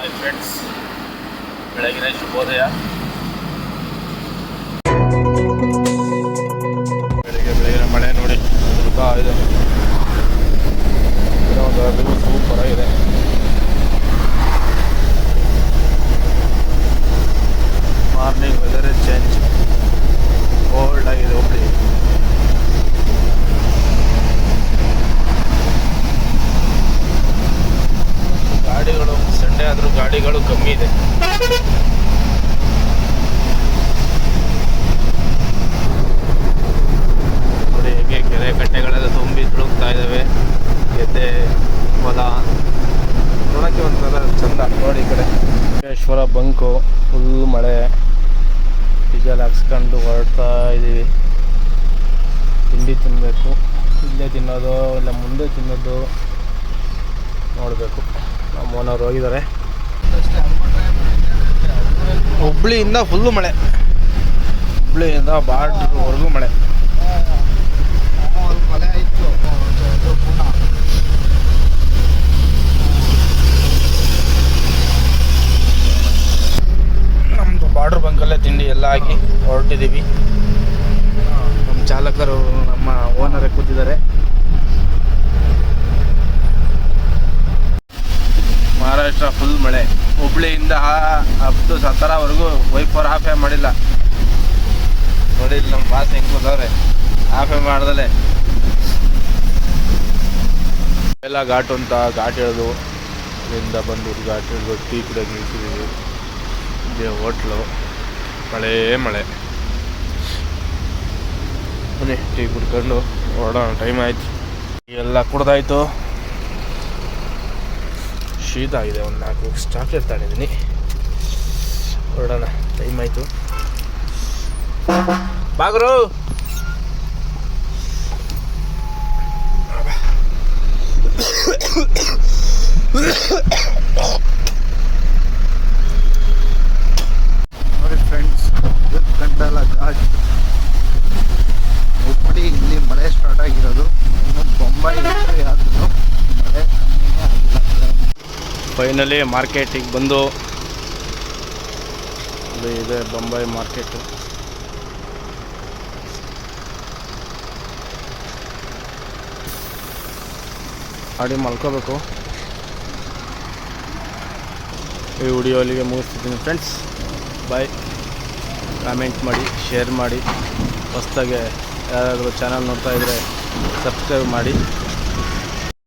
Hi friends ಬೆಳಗಿನ ಶುಭೋದಯ. ಗಾಡಿಗಳು ಕಮ್ಮಿ ಇದೆ. ನೋಡಿ ಹೇಗೆ ಕೆರೆ ಕಟ್ಟೆಗಳೆಲ್ಲ ತುಂಬಿ ತುಳುಕ್ತಾ ಇದ್ದಾವೆ ಗೆದ್ದೆ ಹೊಲ. ನೋಡೋಕ್ಕೆ ಒಂಥರ ಚಂದ ನೋಡಿ ಈ ಕಡೆ. ಮಹೇಶ್ವರ ಬಂಕು ಫುಲ್ ಮಳೆ. ಡೀಸೆಲ್ ಹಾಕ್ಸ್ಕೊಂಡು ಹೊರಡ್ತಾ ಇದ್ದೀವಿ ತಿಂಡಿ ತಿನ್ನಬೇಕು ಇಲ್ಲೇ ತಿನ್ನೋದು, ಇಲ್ಲ ಮುಂದೆ ತಿನ್ನೋದು ನೋಡಬೇಕು. ನಮ್ಮ ಓನರ್ ಹೋಗಿದ್ದಾರೆ. ಹುಬ್ಳಿಯಿಂದ ಫುಲ್ಲು ಮಳೆ. ಹುಬ್ಳಿಯಿಂದ ಬಾರ್ಡ್ರ್ವರೆಗೂ ಮಳೆ. ಮಳೆ ನಮ್ಮದು ಬಾರ್ಡ್ರ್ ಬಂಕಲ್ಲೇ ತಿಂಡಿ ಎಲ್ಲ ಹಾಕಿ ಹೊರಟಿದ್ದೀವಿ. ನಮ್ಮ ಚಾಲಕರು ನಮ್ಮ ಓನರೇ ಕೂತಿದ್ದಾರೆ. ಮಹಾರಾಷ್ಟ್ರ ಫುಲ್ ಮಳೆ. ಹುಬ್ಳಿಯಿಂದ ಅಪ್ ಟು ಸತ್ತರವರೆಗೂ ವೈಫರ್ ಆಫೇ ಮಾಡಿಲ್ಲ. ನೋಡಿ ನಮ್ಮ ಬಾಸ್ ಹೆಂಗೆ ಕೂತವ್ರೆ. ಆಫೇ ಮಾಡ್ದಲೆ. ಎಲ್ಲ ಘಾಟು ಅಂತ ಘಾಟ್ ಇಳಿದು ಇಲ್ಲಿಂದ ಬಂದು ಘಾಟ್ ಇಳಿದು ಟೀ ಕೂಡ ನಿಲ್ಸಿದ್ದೀವಿ ಇದೆ ಹೋಟ್ಲು. ಮಳೆ ಮಳೆ. ಬನ್ನಿ, ಟೀ ಕುಡ್ಕೊಂಡು ಹೊರಡೋಣ ಟೈಮ್ ಆಯ್ತು. ಎಲ್ಲ ಕುಡ್ದಾಯ್ತು. ಶೀತ ಆಗಿದೆ ಒಂದು ನಾಲ್ಕು ಚಾಕ್ಲೇಟ್ ತಗೊಂಡಿದ್ದೀನಿ. ಹೊರಡೋಣ ಟೈಮ್ ಆಯಿತು. ಬಾಗ್ರು ನೋಡಿ ಫ್ರೆಂಡ್ಸ್ ಕಂಡಲ ಘಾಟ್ ಹುಬ್ಬಳ್ಳಿ ಇಲ್ಲಿ ಮಳೆ ಸ್ಟಾರ್ಟ್ ಆಗಿರೋದು ಇನ್ನು ಬೊಂಬೈ ಎಂಟ್ರಿ ಆದ್ರೂ ಮಳೆ ಕಮ್ಮಿನೇ ಆಗಿಲ್ಲ ಫೈನಲಿ ಮಾರ್ಕೆಟಿಗೆ ಬಂದು. ಇದೆ ಬೊಂಬೈ ಮಾರ್ಕೆಟು ಆಡಿ ಮಲ್ಕೋಬೇಕು. ಈ ವಿಡಿಯೋ ಅಲ್ಲಿಗೆ ಮುಗಿಸ್ತಿದ್ದೀನಿ ಫ್ರೆಂಡ್ಸ್ ಬಾಯ್ ಕಾಮೆಂಟ್ ಮಾಡಿ ಶೇರ್ ಮಾಡಿ. ಹೊಸ್ದಾಗೆ ಯಾರಾದರೂ ಚಾನಲ್ ನೋಡ್ತಾ ಇದ್ದರೆ ಸಬ್ಸ್ಕ್ರೈಬ್ ಮಾಡಿ.